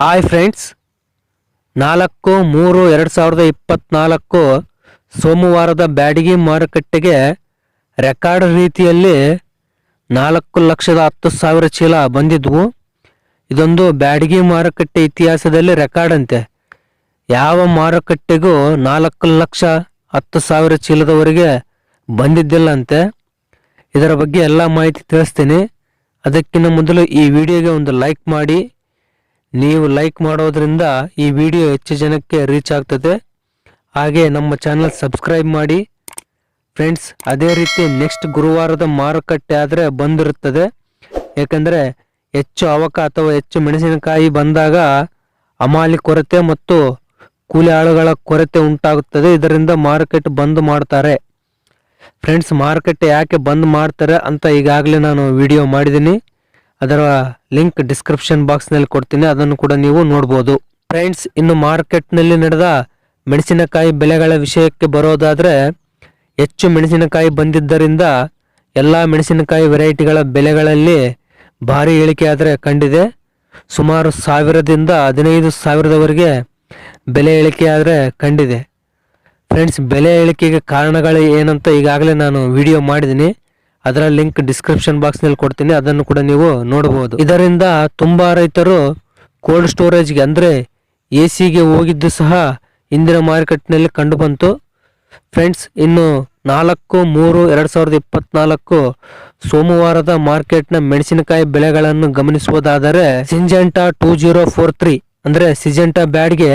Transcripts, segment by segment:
Hi friends ನಾಲ್ಕು, ಮೂರು, ಎರಡು ಸಾವಿರದ ಇಪ್ಪತ್ನಾಲ್ಕು ಸೋಮವಾರದ ಬ್ಯಾಡಗಿ ಮಾರುಕಟ್ಟೆಗೆ ರೆಕಾರ್ಡ್ ರೀತಿಯಲ್ಲಿ ನಾಲ್ಕು ಲಕ್ಷದ ಹತ್ತು ಸಾವಿರ ಚೀಲ ಬಂದಿದ್ವು. ಇದೊಂದು ಬ್ಯಾಡಗಿ ಮಾರುಕಟ್ಟೆ ಇತಿಹಾಸದಲ್ಲಿ ರೆಕಾರ್ಡ್ ಅಂತೆ. ಯಾವ ಮಾರುಕಟ್ಟೆಗೂ ನಾಲ್ಕು ಲಕ್ಷ ಹತ್ತು ಸಾವಿರ ಚೀಲದವರೆಗೆ ಬಂದಿದ್ದಿಲ್ಲ ಅಂತೆ. ಇದರ ಬಗ್ಗೆ ಎಲ್ಲ ಮಾಹಿತಿ ತಿಳಿಸ್ತೀನಿ. ಅದಕ್ಕಿಂತ ಮೊದಲು ಈ ವಿಡಿಯೋಗೆ ಒಂದು ಲೈಕ್ ಮಾಡಿ. ನೀವು ಲೈಕ್ ಮಾಡೋದ್ರಿಂದ ಈ ವಿಡಿಯೋ ಹೆಚ್ಚು ಜನಕ್ಕೆ ರೀಚ್ ಆಗ್ತದೆ. ಹಾಗೆ ನಮ್ಮ ಚಾನಲ್ ಸಬ್ಸ್ಕ್ರೈಬ್ ಮಾಡಿ. ಫ್ರೆಂಡ್ಸ್ ಅದೇ ರೀತಿ ನೆಕ್ಸ್ಟ್ ಗುರುವಾರದ ಮಾರುಕಟ್ಟೆ ಆದರೆ ಬಂದಿರುತ್ತದೆ. ಏಕೆಂದರೆ ಹೆಚ್ಚು ಅವಕ ಅಥವಾ ಹೆಚ್ಚು ಮೆಣಸಿನಕಾಯಿ ಬಂದಾಗ ಅಮಾಲಿ ಕೊರತೆ ಮತ್ತು ಕೂಲಿ ಆಳುಗಳ ಕೊರತೆ ಉಂಟಾಗುತ್ತದೆ. ಇದರಿಂದ ಮಾರುಕಟ್ಟೆ ಬಂದ್ ಮಾಡ್ತಾರೆ. ಫ್ರೆಂಡ್ಸ್ ಮಾರುಕಟ್ಟೆ ಯಾಕೆ ಬಂದ್ ಮಾಡ್ತಾರೆ ಅಂತ ಈಗಾಗಲೇ ನಾನು ವಿಡಿಯೋ ಮಾಡಿದ್ದೀನಿ. ಅದರ ಲಿಂಕ್ ಡಿಸ್ಕ್ರಿಪ್ಷನ್ ಬಾಕ್ಸ್ನಲ್ಲಿ ಕೊಡ್ತೀನಿ, ಅದನ್ನು ಕೂಡ ನೀವು ನೋಡ್ಬೋದು. ಫ್ರೆಂಡ್ಸ್, ಇನ್ನು ಮಾರ್ಕೆಟ್ನಲ್ಲಿ ನಡೆದ ಮೆಣಸಿನಕಾಯಿ ಬೆಲೆಗಳ ವಿಷಯಕ್ಕೆ ಬರೋದಾದರೆ, ಹೆಚ್ಚು ಮೆಣಸಿನಕಾಯಿ ಬಂದಿದ್ದರಿಂದ ಎಲ್ಲ ಮೆಣಸಿನಕಾಯಿ ವೆರೈಟಿಗಳ ಬೆಲೆಗಳಲ್ಲಿ ಭಾರಿ ಇಳಿಕೆ ಆದರೆ ಕಂಡಿದೆ. ಸುಮಾರು ಸಾವಿರದಿಂದ ಹದಿನೈದು ಸಾವಿರದವರೆಗೆ ಬೆಲೆ ಇಳಿಕೆ ಆದರೆ ಕಂಡಿದೆ. ಫ್ರೆಂಡ್ಸ್, ಬೆಲೆ ಇಳಿಕೆಗೆ ಕಾರಣಗಳು ಏನಂತ ಈಗಾಗಲೇ ನಾನು ವಿಡಿಯೋ ಮಾಡಿದ್ದೀನಿ. ಅದರ ಲಿಂಕ್ ಡಿಸ್ಕ್ರಿಪ್ಷನ್ ಬಾಕ್ಸ್ನಲ್ಲಿ ಕೊಡ್ತೀನಿ, ಅದನ್ನು ಕೂಡ ನೀವು ನೋಡಬಹುದು ಇದರಿಂದ ತುಂಬಾ ರೈತರು ಕೋಲ್ಡ್ ಸ್ಟೋರೇಜ್ಗೆ ಅಂದರೆ ಎ ಸಿಗೆ ಹೋಗಿದ್ದು ಸಹ ಇಂದಿನ ಮಾರುಕಟ್ಟೆಯಲ್ಲಿ ಕಂಡು ಬಂತು. ಫ್ರೆಂಡ್ಸ್, ಇನ್ನು ನಾಲ್ಕು, ಮೂರು, ಎರಡು ಸಾವಿರದ ಇಪ್ಪತ್ನಾಲ್ಕು ಸೋಮವಾರದ ಮಾರ್ಕೆಟ್ನ ಮೆಣಸಿನಕಾಯಿ ಬೆಳೆಗಳನ್ನು ಗಮನಿಸುವುದಾದರೆ Syngenta two zero four three ಅಂದರೆ ಸಿಜೆಂಟಾ ಬ್ಯಾಡ್ಗೆ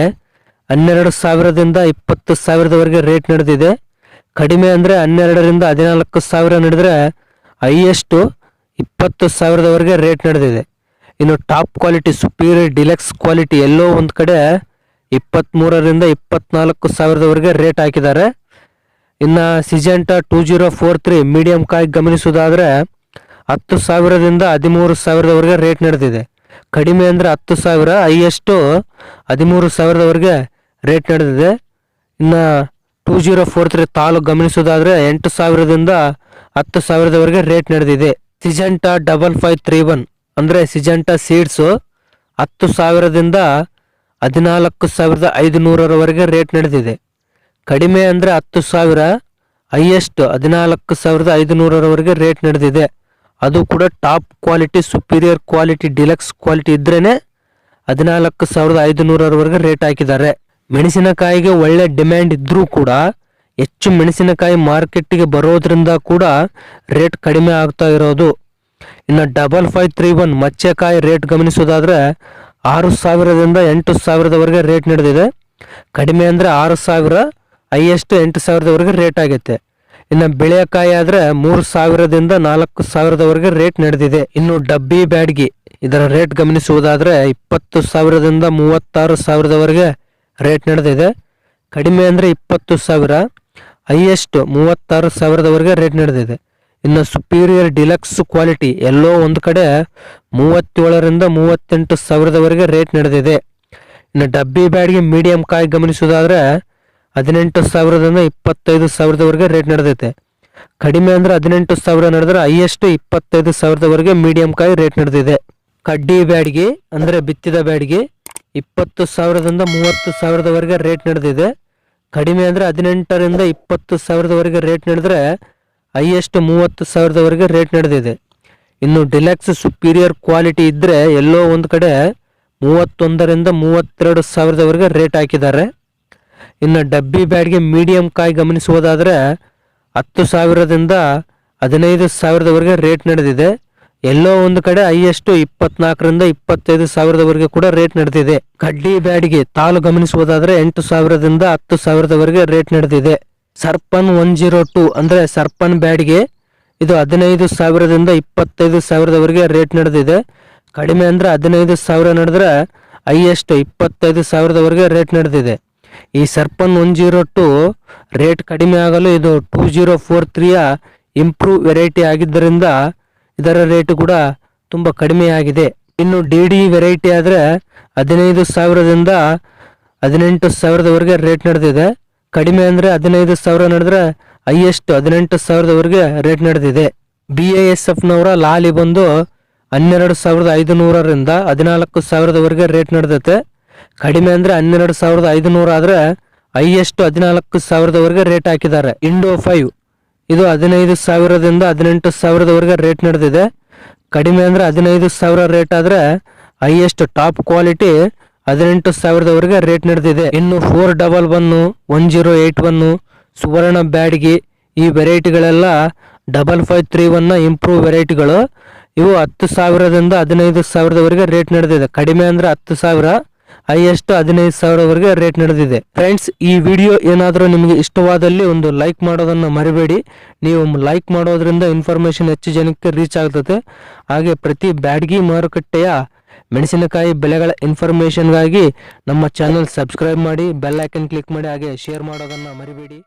ಹನ್ನೆರಡು ಸಾವಿರದಿಂದ ಇಪ್ಪತ್ತು ಸಾವಿರದವರೆಗೆ ರೇಟ್ ನಡೆದಿದೆ. ಕಡಿಮೆ ಅಂದರೆ ಹನ್ನೆರಡರಿಂದ ಹದಿನಾಲ್ಕು ಸಾವಿರ ನಡೆದರೆ ಹೈಯೆಸ್ಟು ಇಪ್ಪತ್ತು ಸಾವಿರದವರೆಗೆ ರೇಟ್ ನಡೆದಿದೆ. ಇನ್ನು top quality, superior deluxe quality ಎಲ್ಲೋ ಒಂದು ಕಡೆ ಇಪ್ಪತ್ತ್ಮೂರರಿಂದ ಇಪ್ಪತ್ನಾಲ್ಕು ಸಾವಿರದವರೆಗೆ ರೇಟ್ ಹಾಕಿದ್ದಾರೆ. ಇನ್ನು Syngenta two zero four three medium ಕಾಯಿ ಗಮನಿಸುವುದಾದರೆ ಹತ್ತು ಸಾವಿರದಿಂದ ಹದಿಮೂರು ಸಾವಿರದವರೆಗೆ ರೇಟ್ ನಡೆದಿದೆ. ಕಡಿಮೆ ಅಂದರೆ ಹತ್ತು ಸಾವಿರ, ಹೈಯೆಸ್ಟು ಹದಿಮೂರು ಸಾವಿರದವರೆಗೆ ರೇಟ್ ನಡೆದಿದೆ. ಇನ್ನು ಟೂ ಜೀರೋ ಫೋರ್ ತ್ರೀ ತಾಲೂಕು ಗಮನಿಸೋದಾದರೆ ಎಂಟು ಸಾವಿರದಿಂದ ಹತ್ತು ಸಾವಿರದವರೆಗೆ ರೇಟ್ ನಡೆದಿದೆ. Syngenta double five three one ಅಂದರೆ ಸಿಜೆಂಟಾ ಸೀಡ್ಸು ಹತ್ತು ಸಾವಿರದಿಂದ ಹದಿನಾಲ್ಕು ಸಾವಿರದ ಐದು ನೂರರವರೆಗೆ ರೇಟ್ ನಡೆದಿದೆ. ಕಡಿಮೆ ಅಂದರೆ ಹತ್ತು ಸಾವಿರ ಹೈಯೆಸ್ಟ್ ಹದಿನಾಲ್ಕು ಸಾವಿರದ ಐದು ನೂರರವರೆಗೆ ರೇಟ್ ನಡೆದಿದೆ. ಅದು ಕೂಡ top quality superior quality deluxe quality ಇದ್ರೇ ಹದಿನಾಲ್ಕು ಸಾವಿರದ ಐದು ನೂರರವರೆಗೆ ರೇಟ್ ಹಾಕಿದ್ದಾರೆ. ಮೆಣಸಿನಕಾಯಿಗೆ ಒಳ್ಳೆ ಡಿಮ್ಯಾಂಡ್ ಇದ್ರೂ ಕೂಡ ಹೆಚ್ಚು ಮೆಣಸಿನಕಾಯಿ ಮಾರ್ಕೆಟ್ಗೆ ಬರೋದ್ರಿಂದ ಕೂಡ ರೇಟ್ ಕಡಿಮೆ ಆಗ್ತಾ ಇರೋದು. ಇನ್ನು ಡಬಲ್ ಫೈವ್ ತ್ರೀ ಒನ್ ಮಚ್ಚೆಕಾಯಿ ರೇಟ್ ಗಮನಿಸೋದಾದ್ರೆ ಆರು ಸಾವಿರದಿಂದ ಎಂಟು ಸಾವಿರದವರೆಗೆ ರೇಟ್ ನಡೆದಿದೆ. ಕಡಿಮೆ ಅಂದರೆ ಆರು ಸಾವಿರ, ಹೈಯೆಸ್ಟ್ ಎಂಟು ಸಾವಿರದವರೆಗೆ ರೇಟ್ ಆಗೈತೆ. ಇನ್ನು ಬೆಳೆಯಕಾಯಿ ಆದರೆ ಮೂರು ಸಾವಿರದಿಂದ ನಾಲ್ಕು ಸಾವಿರದವರೆಗೆ ರೇಟ್ ನಡೆದಿದೆ. ಇನ್ನು ಡಬ್ಬಿ ಬ್ಯಾಡ್ಗಿ ಇದರ ರೇಟ್ ಗಮನಿಸುವುದಾದರೆ ಇಪ್ಪತ್ತು ಸಾವಿರದಿಂದ ಮೂವತ್ತಾರು ಸಾವಿರದವರೆಗೆ ರೇಟ್ ನಡೆದಿದೆ. ಕಡಿಮೆ ಅಂದರೆ ಇಪ್ಪತ್ತು ಸಾವಿರ ಹೈಯೆಸ್ಟ್ ಮೂವತ್ತಾರು ಸಾವಿರದವರೆಗೆ ರೇಟ್ ನಡೆದಿದೆ. ಇನ್ನು ಸುಪೀರಿಯರ್ ಡಿಲಕ್ಸ್ ಕ್ವಾಲಿಟಿ ಎಲ್ಲೋ ಒಂದು ಕಡೆ ಮೂವತ್ತೇಳರಿಂದ ಮೂವತ್ತೆಂಟು ಸಾವಿರದವರೆಗೆ ರೇಟ್ ನಡೆದಿದೆ. ಇನ್ನು ಡಬ್ಬಿ ಬ್ಯಾಡ್ಗೆ ಮೀಡಿಯಂ ಕಾಯಿ ಗಮನಿಸೋದಾದರೆ ಹದಿನೆಂಟು ಸಾವಿರದಿಂದ ಇಪ್ಪತ್ತೈದು ಸಾವಿರದವರೆಗೆ ರೇಟ್ ನಡೆದೈತೆ ಕಡಿಮೆ ಅಂದ್ರೆ ಹದಿನೆಂಟು ಸಾವಿರ ನಡೆದ್ರೆ ಹೈಯೆಸ್ಟ್ ಇಪ್ಪತ್ತೈದು ಸಾವಿರದವರೆಗೆ ಮೀಡಿಯಂ ಕಾಯಿ ರೇಟ್ ನಡೆದಿದೆ. ಕಡ್ಡಿ ಬ್ಯಾಡ್ಗೆ ಅಂದರೆ ಬಿತ್ತಿದ ಬ್ಯಾಡ್ಗೆ ಇಪ್ಪತ್ತು ಸಾವಿರದಿಂದ ಮೂವತ್ತು ಸಾವಿರದವರೆಗೆ ರೇಟ್ ನಡೆದಿದೆ. ಕಡಿಮೆ ಅಂದರೆ ಹದಿನೆಂಟರಿಂದ ಇಪ್ಪತ್ತು ಸಾವಿರದವರೆಗೆ ರೇಟ್ ನಡೆದ್ರೆ ಹೈಯೆಸ್ಟ್ ಮೂವತ್ತು ಸಾವಿರದವರೆಗೆ ರೇಟ್ ನಡೆದಿದೆ. ಇನ್ನು ಡಿಲೆಕ್ಸ್ ಸುಪೀರಿಯರ್ ಕ್ವಾಲಿಟಿ ಇದ್ದರೆ ಎಲ್ಲೋ ಒಂದು ಕಡೆ ಮೂವತ್ತೊಂದರಿಂದ ಮೂವತ್ತೆರಡು ಸಾವಿರದವರೆಗೆ ರೇಟ್ ಹಾಕಿದ್ದಾರೆ. ಇನ್ನು ಡಬ್ಬಿ ಬ್ಯಾಡ್ಗೆ ಮೀಡಿಯಂ ಕಾಯಿ ಗಮನಿಸುವುದಾದರೆ ಹತ್ತು ಸಾವಿರದಿಂದ ಹದಿನೈದು ಸಾವಿರದವರೆಗೆ ರೇಟ್ ನಡೆದಿದೆ. ಎಲ್ಲೋ ಒಂದು ಕಡೆ ಹೈಯೆಸ್ಟ್ ಇಪ್ಪತ್ನಾಲ್ಕರಿಂದ ಇಪ್ಪತ್ತೈದು ಸಾವಿರದವರೆಗೆ ಕೂಡ ರೇಟ್ ನಡೆದಿದೆ. ಕಡ್ಡಿ ಬ್ಯಾಡ್ಗೆ ತಾಲು ಗಮನಿಸುವುದಾದ್ರೆ ಎಂಟು ಸಾವಿರದಿಂದ ಹತ್ತು ಸಾವಿರದವರೆಗೆ ರೇಟ್ ನಡೆದಿದೆ. ಸರ್ಪನ್ ಒನ್ ಜೀರೋ ಟು ಅಂದ್ರೆ ಸರ್ಪನ್ ಬ್ಯಾಡ್ಗೆ ಇದು ಹದಿನೈದು ಸಾವಿರದಿಂದ ಇಪ್ಪತ್ತೈದು ಸಾವಿರದವರೆಗೆ ರೇಟ್ ನಡೆದಿದೆ. ಕಡಿಮೆ ಅಂದ್ರೆ ಹದಿನೈದು ಸಾವಿರ ನಡೆದ್ರೆ ಹೈಯೆಸ್ಟ್ ಇಪ್ಪತ್ತೈದು ಸಾವಿರದವರೆಗೆ ರೇಟ್ ನಡೆದಿದೆ. ಈ Sarpan one zero two rate ಕಡಿಮೆ ಆಗಲು ಇದು ಟೂ ಜೀರೋ ಫೋರ್ ತ್ರೀಯ ಇಂಪ್ರೂವ್ ವೆರೈಟಿ ಆಗಿದ್ದರಿಂದ ಇದರ ರೇಟ್ ಕೂಡ ತುಂಬ ಕಡಿಮೆ ಆಗಿದೆ. ಇನ್ನು ಡಿ ಡಿ ವೆರೈಟಿ ಆದರೆ ಹದಿನೈದು ಸಾವಿರದಿಂದ ಹದಿನೆಂಟು ಸಾವಿರದವರೆಗೆ ರೇಟ್ ನಡೆದಿದೆ. ಕಡಿಮೆ ಅಂದರೆ ಹದಿನೈದು ಸಾವಿರ ನಡೆದ್ರೆ ಹೈಯೆಸ್ಟ್ ಹದಿನೆಂಟು ಸಾವಿರದವರೆಗೆ ರೇಟ್ ನಡೆದಿದೆ. ಬಿ ಎ ಎಸ್ ಎಫ್ನವರ ಲಾಲಿ ಬಂದು ಹನ್ನೆರಡು ಸಾವಿರದ ಐದು ನೂರರಿಂದ ಹದಿನಾಲ್ಕು ಸಾವಿರದವರೆಗೆ ರೇಟ್ ನಡೆದೈತೆ ಕಡಿಮೆ ಅಂದರೆ ಹನ್ನೆರಡು ಸಾವಿರದ ಐದು ನೂರ ಆದರೆ ಹೈಯೆಸ್ಟ್ ಹದಿನಾಲ್ಕು ಸಾವಿರದವರೆಗೆ ರೇಟ್ ಹಾಕಿದ್ದಾರೆ. ಇಂಡೋ ಫೈವ್ ಇದು ಹದಿನೈದು ಸಾವಿರದಿಂದ ಹದಿನೆಂಟು ಸಾವಿರದವರೆಗೆ ರೇಟ್ ನಡೆದಿದೆ. ಕಡಿಮೆ ಅಂದರೆ ಹದಿನೈದು ಸಾವಿರ ರೇಟ್ ಆದರೆ ಹೈಯೆಸ್ಟ್ ಟಾಪ್ ಕ್ವಾಲಿಟಿ ಹದಿನೆಂಟು ಸಾವಿರದವರೆಗೆ ರೇಟ್ ನಡೆದಿದೆ. ಇನ್ನು four double one one zero eight one Suvarna Byadgi ಈ ವೆರೈಟಿಗಳೆಲ್ಲ ಡಬಲ್ ಫೈವ್ ತ್ರೀ ಒನ್ನ ಇಂಪ್ರೂವ್ ವೆರೈಟಿಗಳು ಇವು ಹತ್ತು ಸಾವಿರದಿಂದ ಹದಿನೈದು ಸಾವಿರದವರೆಗೆ ರೇಟ್ ನಡೆದಿದೆ. ಕಡಿಮೆ ಅಂದರೆ ಹತ್ತು ಸಾವಿರ ಹೈಯೆಸ್ಟ್ ಹದಿನೈದು ಸಾವಿರವರೆಗೆ ರೇಟ್ ನಡೆದಿದೆ. ಫ್ರೆಂಡ್ಸ್ ಈ ವಿಡಿಯೋ ಏನಾದರೂ ನಿಮಗೆ ಇಷ್ಟವಾದಲ್ಲಿ ಒಂದು ಲೈಕ್ ಮಾಡೋದನ್ನು ಮರಿಬೇಡಿ. ನೀವು ಲೈಕ್ ಮಾಡೋದ್ರಿಂದ ಇನ್ಫಾರ್ಮೇಷನ್ ಹೆಚ್ಚು ಜನಕ್ಕೆ ರೀಚ್ ಆಗ್ತದೆ. ಹಾಗೆ ಪ್ರತಿ ಬ್ಯಾಡ್ಗಿ ಮಾರುಕಟ್ಟೆಯ ಮೆಣಸಿನಕಾಯಿ ಬೆಲೆಗಳ ಇನ್ಫಾರ್ಮೇಷನ್ಗಾಗಿ ನಮ್ಮ ಚಾನಲ್ ಸಬ್ಸ್ಕ್ರೈಬ್ ಮಾಡಿ, ಬೆಲ್ ಐಕನ್ ಕ್ಲಿಕ್ ಮಾಡಿ, ಹಾಗೆ ಶೇರ್ ಮಾಡೋದನ್ನು ಮರಿಬೇಡಿ.